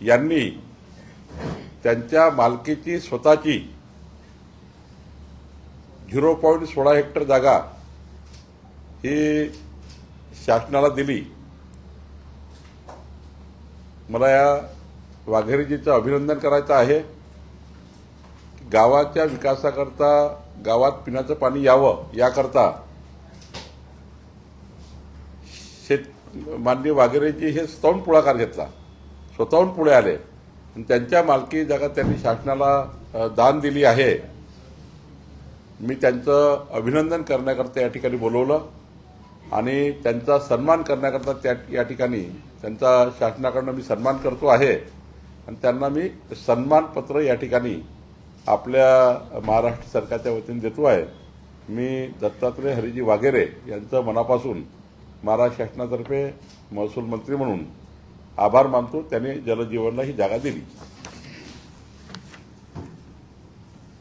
यांनी त्यांच्या मालकीची स्वतःची झिरो पॉईंट सोळा हेक्टर जागा ही शासनाला दिली. मला या वाघेरीजीचं अभिनंदन करायचं आहे. गावाच्या विकासाकरता गावात पिण्याचं पाणी यावं याकरता शेत माननीय वाघेरेजी हे स्तौन पुढाकार घेतला. स्वतःहून पुढे आले. आणि त्यांच्या मालकी जागा त्यांनी शासनाला दान दिली आहे. मी त्यांचं अभिनंदन करण्याकरता या ठिकाणी बोलवलं. आणि त्यांचा सन्मान करण्याकरता त्या या ठिकाणी त्यांचा शासनाकडनं मी सन्मान करतो आहे. आणि त्यांना मी सन्मानपत्र या ठिकाणी आपल्या महाराष्ट्र सरकारच्या वतीने देतो आहे. मी दत्तात्रय हरिजी वाघेरे यांचं मनापासून महाराष्ट्र शासनातर्फे महसूल मंत्री म्हणून आभार मानतो. त्याने जलजीवनला ही जागा दिली.